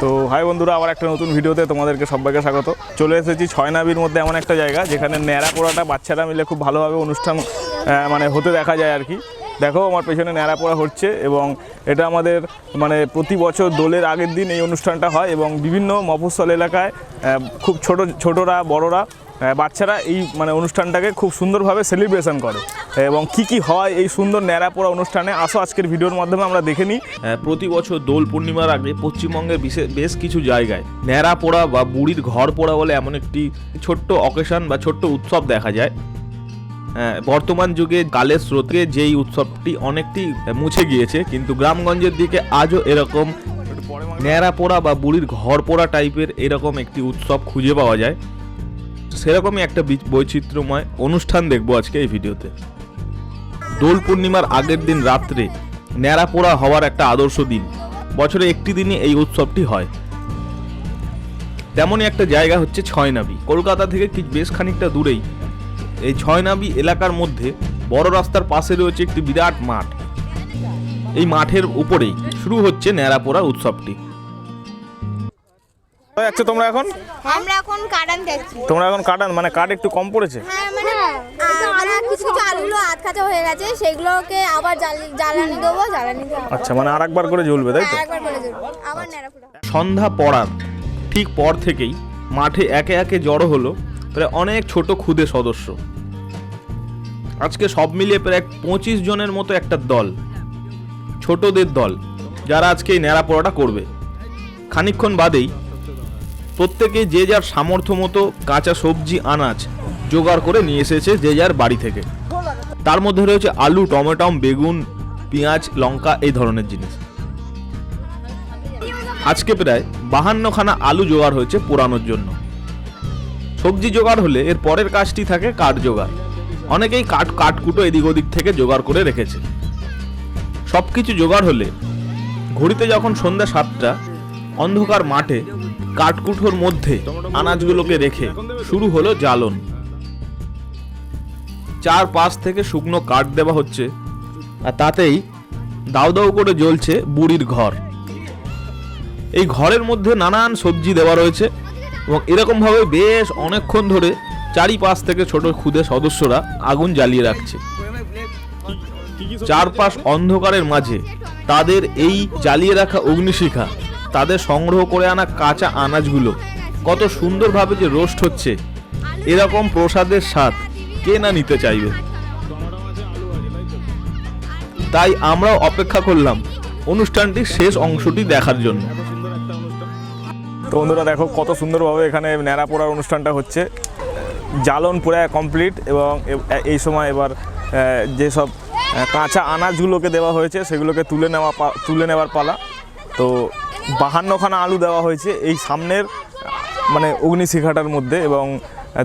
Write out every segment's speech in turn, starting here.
তো হাই বন্ধুরা, আবার একটা নতুন ভিডিওতে তোমাদেরকে সবাইকে স্বাগত। চলে এসেছি ছয় নাবির মধ্যে এমন একটা জায়গা, যেখানে ন্যাড়া পোড়াটা বাচ্চারা মিলে খুব ভালোভাবে অনুষ্ঠান মানে হতে দেখা যায় আর কি। দেখো, আমার পেছনে ন্যাড়া পোড়া হচ্ছে এবং এটা আমাদের মানে প্রতি বছর দোলের আগের দিন এই অনুষ্ঠানটা হয় এবং বিভিন্ন মফস্বল এলাকায় খুব ছোট, ছোটরা, বড়রা বাচ্চারা এই মানে অনুষ্ঠানটাকে খুব সুন্দরভাবে সেলিব্রেশন করে। এবং কি কি হয় এই সুন্দর ন্যাড়া পোড়া অনুষ্ঠানে, আসো আজকের ভিডিওর মাধ্যমে আমরা দেখে নিই। প্রতি বছর দোল পূর্ণিমার আগে পশ্চিমবঙ্গের বিশেষ বেশ কিছু জায়গায় ন্যাড়া পোড়া বা বুড়ির ঘর পোড়া বলে এমন একটি ছোট্ট অকেশন বা ছোট্ট উৎসব দেখা যায়। বর্তমান যুগে কালের স্রোতে যেই উৎসবটি অনেকটি মুছে গিয়েছে, কিন্তু গ্রামগঞ্জের দিকে আজও এরকম ন্যাড়া পোড়া বা বুড়ির ঘর পোড়া টাইপের এরকম একটি উৎসব খুঁজে পাওয়া যায়। সেরকমই একটা বৈচিত্র্যময় অনুষ্ঠান দেখব আজকে এই ভিডিওতে। দোল পূর্ণিমার আগের দিন রাত্রে ন্যাড়া পোড়া হওয়ার একটা আদর্শ দিন। বছরে একটি দিনই এই উৎসবটি হয়। তেমনই একটা জায়গা হচ্ছে ছয়নাবি। কলকাতা থেকে কি বেশ খানিকটা দূরেই। এই ছয়নাবি এলাকার মধ্যে বড় রাস্তার পাশে রয়েছে একটি বিরাট মাঠ। এই মাঠের উপরেই শুরু হচ্ছে ন্যাড়া পোড়া উৎসবটি। যাচ্ছ তোমরা এখন? আমরা এখন কাটান যাচ্ছি। তোমরা এখন কাটান? মানে কাঠ একটু কম পড়েছে? হ্যাঁ মানে কিছু কিছু আলুগুলো আধ কাঁচা হয়ে গেছে সেগুলোকে আবার জ্বালানি দেবো জ্বালানি দেবো। আচ্ছা মানে আর একবার করে জ্বলবে তাই তো? করে আবার সন্ধ্যা পড়ার ঠিক পর থেকেই মাঠে একে একে জড়ো হলো প্রায় অনেক ছোট ক্ষুদে সদস্য। আজকে সব মিলিয়ে প্রায় পঁচিশ জনের মতো একটা দল ছোটদের দল যারা আজকে এই ন্যাড়া পড়াটা করবে। খানিকক্ষণ বাদেই প্রত্যেকে যে যার সামর্থ্য মতো কাঁচা সবজি আনাজ জোগাড় করে নিয়ে এসেছে যে যার বাড়ি থেকে। তার মধ্যে রয়েছে আলু টমেটম বেগুন, পেঁয়াজ, লঙ্কা এই ধরনের জিনিস। আজকে প্রায় বাহান্নখানা আলু জোগাড় হয়েছে পোড়ানোর জন্য। সবজি জোগাড় হলে এর পরের কাজটি থাকে কাঠ জোগাড়। অনেকেই কাঠ, কাঠকুটো এদিক ওদিক থেকে জোগাড় করে রেখেছে। সব কিছু জোগাড় হলে ঘড়িতে যখন সন্ধ্যা সাতটা, অন্ধকার মাঠে কাঠকুঠোর মধ্যে আনাজগুলোকে রেখে শুরু হলো জ্বালন। চার পাশ থেকে শুকনো কাঠ দেওয়া হচ্ছে আর তাতেই দাউ দাউ করে জ্বলছে বুড়ির ঘর। এই ঘরের মধ্যে নানান সবজি দেওয়া রয়েছে এবং এরকমভাবে বেশ অনেকক্ষণ ধরে চারিপাশ থেকে ছোট ক্ষুদে সদস্যরা আগুন জ্বালিয়ে রাখছে। চারপাশ অন্ধকারের মাঝে তাদের এই জ্বালিয়ে রাখা অগ্নিশিখা তাদের সংগ্রহ করে আনা কাঁচা আনাজগুলো। কত সুন্দরভাবে যে রোস্ট হচ্ছে। এরকম প্রসাদের স্বাদ কে না নিতে চাইবে? তাই আমরাও অপেক্ষা করলাম অনুষ্ঠানটির শেষ অংশটি দেখার জন্য। তো বন্ধুরা দেখো কত সুন্দরভাবে এখানে ন্যাড়া পোড়ার অনুষ্ঠানটা হচ্ছে। জ্বালন পুরায় কমপ্লিট এবং এই সময় এবার যেসব কাঁচা আনাজগুলোকে দেওয়া হয়েছে সেগুলোকে তুলে নেওয়া তুলে নেওয়ার পালা। তো বাহান্নখানা আলু দেওয়া হয়েছে এই সামনের মানে অগ্নিশিখাটার মধ্যে এবং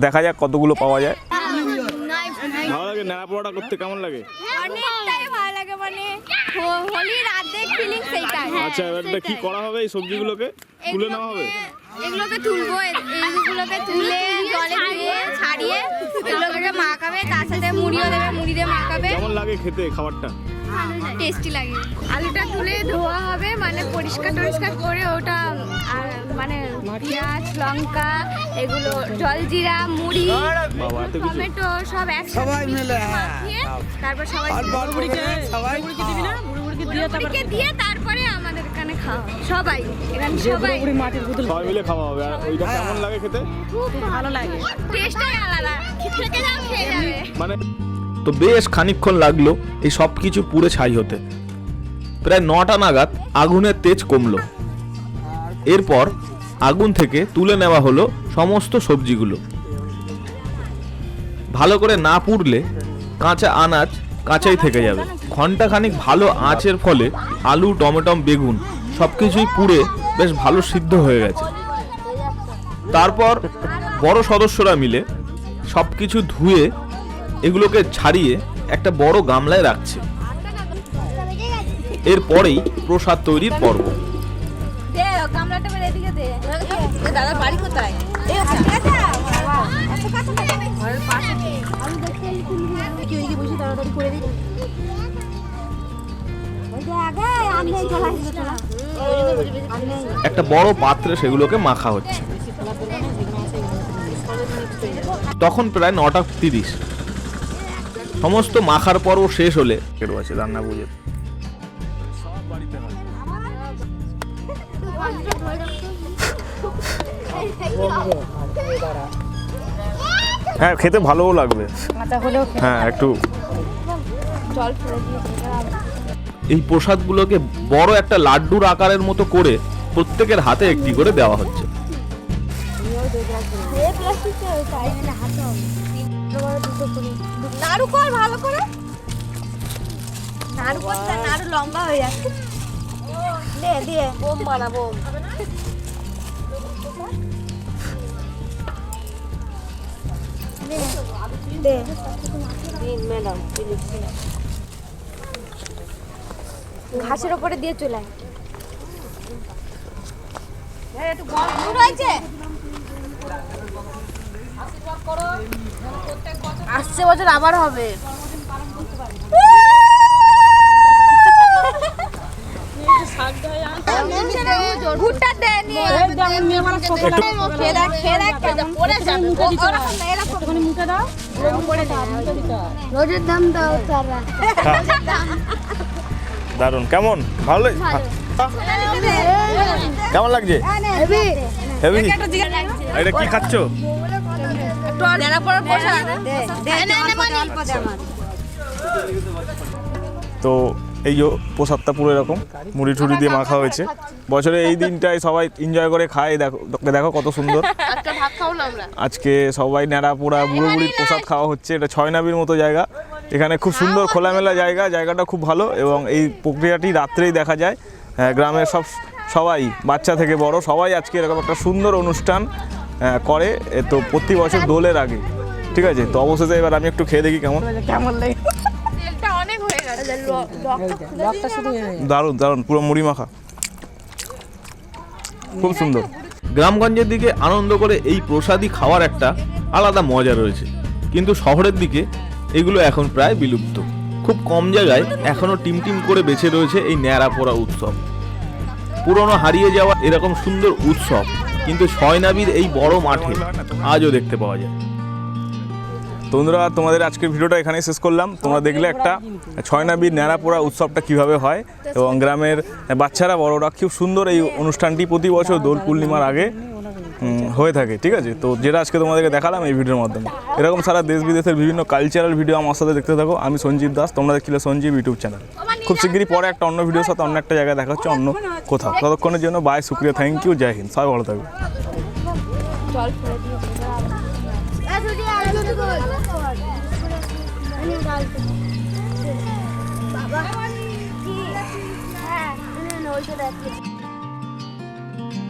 দেখা যাক কতগুলো পাওয়া যায়। ভালো লাগে পোড়াটা করতে কেমন লাগে? অনেকটাই ভালো লাগে মানে হো- হোলির ফিলিং সেইটাই। আচ্ছা এবার এটা কি করা হবে এই সবজিগুলোকে? তুলে নেওয়া হবে? এগুলোকে তুলবো এ- তুলে জলে দিয়ে ছাড়িয়ে এগুলোকে মাখাবে তার সাথে মুড়িও দেবে মুড়ি দিয়ে মাখাবে। কেমন লাগে খেতে খাবারটা? টেস্টি লাগে। আলুটা তুলে ধোয়া হবে মানে পরিষ্কার টরিষ্কার করে ওটা মানে পেঁয়াজ লঙ্কা এগুলো জলজিরা মুড়ি টমেটো সব একসাথে তারপর সবাই বুড়িকে দিয়ে তারপরে আমাদের এখানে খাওয়া সবাই এখানে সবাই। সবাই মিলে খাওয়া হবে আর ওইটা কেমন লাগে খেতে? টেস্টটাই আলাদা। থেকে যাও খেয়ে যাবে। মানে তো বেশ খানিকক্ষণ লাগল এই সব কিছু পুড়ে ছাই হতে। প্রায় নটা নাগাদ আগুনের তেজ কমলো। এরপর আগুন থেকে তুলে নেওয়া হলো সমস্ত সবজিগুলো। ভালো করে না পুড়লে কাঁচা আনাজ কাঁচাই থেকে যাবে। ঘন্টাখানিক ভালো আঁচের ফলে আলু, টমেটম, বেগুন সব কিছুই পুড়ে বেশ ভালো সিদ্ধ হয়ে গেছে। তারপর বড় সদস্যরা মিলে সব কিছু ধুয়ে এগুলোকে ছাড়িয়ে একটা বড় গামলায় রাখছে। এরপরেই প্রসাদ তৈরির পর্ব। একটা বড় পাত্রে সেগুলোকে মাখা হচ্ছে। তখন প্রায় নটা তিরিশ। সমস্ত মাখার পরও শেষ হলে কেটে আছে রান্না বুঝে। হ্যাঁ খেতে ভালোও লাগবে। হ্যাঁ একটু জল ফেলে দিয়ে এই প্রসাদগুলোকে বড় একটা লাড্ডুর আকারের মতো করে প্রত্যেকের হাতে একটি করে দেওয়া হচ্ছে। নাড়ু কর ভালো করে। নাড়ু করতে নাড়ু লম্বা হয়ে যাচ্ছে। দে দিয়ে বোম বানাবো দে ম্যাডাম ঘাসের ওপরে দিয়ে চলে আয়। দূর হয়েছে? আসছে বছর আবার হবে। ভুট্টা দে নিয়ে। খেয়ে দেখ খেয়ে দেখ কেমন তারা দারুণ। কেমন? ভালো কেমন লাগছে? হেভি এটা কি খাচ্ছ? তো এই যে প্রসাদটা পুরো এরকম মুড়ি ঠুড়ি দিয়ে মাখা হয়েছে। বছরে এই দিনটায় সবাই এনজয় করে খায়। দেখো দেখো কত সুন্দর। আজকে সবাই ন্যাড়া পোড়া বুড়ো বুড়ির প্রসাদ খাওয়া হচ্ছে। এটা ছয় নাবির মতো জায়গা। এখানে খুব সুন্দর খোলামেলা জায়গা। জায়গাটা খুব ভালো এবং এই প্রক্রিয়াটি রাত্রেই দেখা যায়। আহ, গ্রামের সব সবাই বাচ্চা থেকে বড় সবাই আজকে এরকম একটা সুন্দর অনুষ্ঠান করে এ তো প্রতি বছর দোলের আগে। ঠিক আছে? তো অবশেষে এবার আমি একটু খেয়ে দেখি কেমন। কেমন দারুণ দারুণ পুরো মুড়ি মাখা। খুব সুন্দর। গ্রামগঞ্জের দিকে আনন্দ করে এই প্রসাদই খাওয়ার একটা আলাদা মজা রয়েছে। কিন্তু শহরের দিকে এগুলো এখন প্রায় বিলুপ্ত। খুব কম জায়গায় এখনও টিম টিম করে বেঁচে রয়েছে এই ন্যাড়া পোড়া উৎসব। পুরনো হারিয়ে যাওয়া এরকম সুন্দর উৎসব কিন্তু ছয়নাবির এই বড় মাঠে আজও দেখতে পাওয়া যায়। তো বন্ধুরা, তোমাদের আজকের ভিডিওটা এখানেই শেষ করলাম। তোমরা দেখলে একটা ছয় নাবির ন্যাড়াপোড়া উৎসবটা কীভাবে হয় এবং গ্রামের বাচ্চারা, বড়রা খুব সুন্দর এই অনুষ্ঠানটি প্রতি বছর দোল পূর্ণিমার আগে হয়ে থাকে, ঠিক আছে? তো যেটা আজকে তোমাদেরকে দেখালাম এই ভিডিওর মাধ্যমে। এরকম সারা দেশ বিদেশের বিভিন্ন কালচারাল ভিডিও আমার সাথে দেখতে থাকো। আমি সঞ্জীব দাস, তোমরা দেখছিলে সঞ্জীব ইউটিউব চ্যানেল খুব শিগগিরই পরে একটা অন্য ভিডিওর সাথে অন্য একটা জায়গায় দেখা হচ্ছে, অন্য কোথাও। ততক্ষণের জন্য বাই শুক্রিয়া থ্যাংক ইউ জয় হিন্দ। সবাই ভালো থাকবে। বাবা। কি হ্যাঁ ওইটা